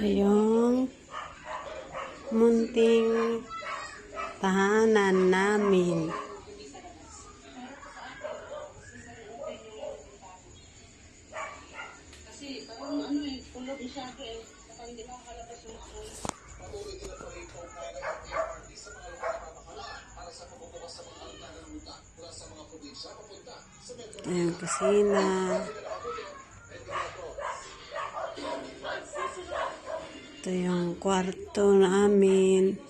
Yung munting tahanan namin. Kasi parang ano eh, kulog masyado eh. Baka hindi makakalabas yung ako. Ito yung kusina. Ito yung kwarto namin.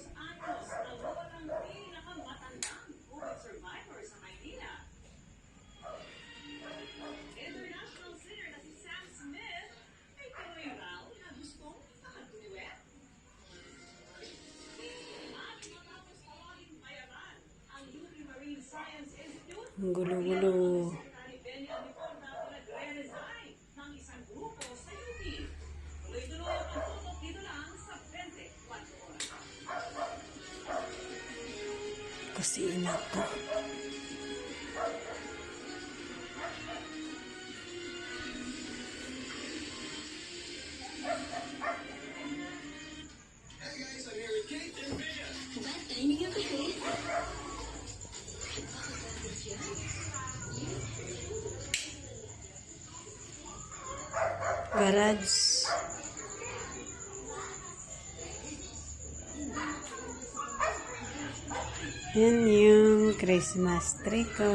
Ang gulo-gulo. Kusina to. Garage. Yan yung Christmas tree ko.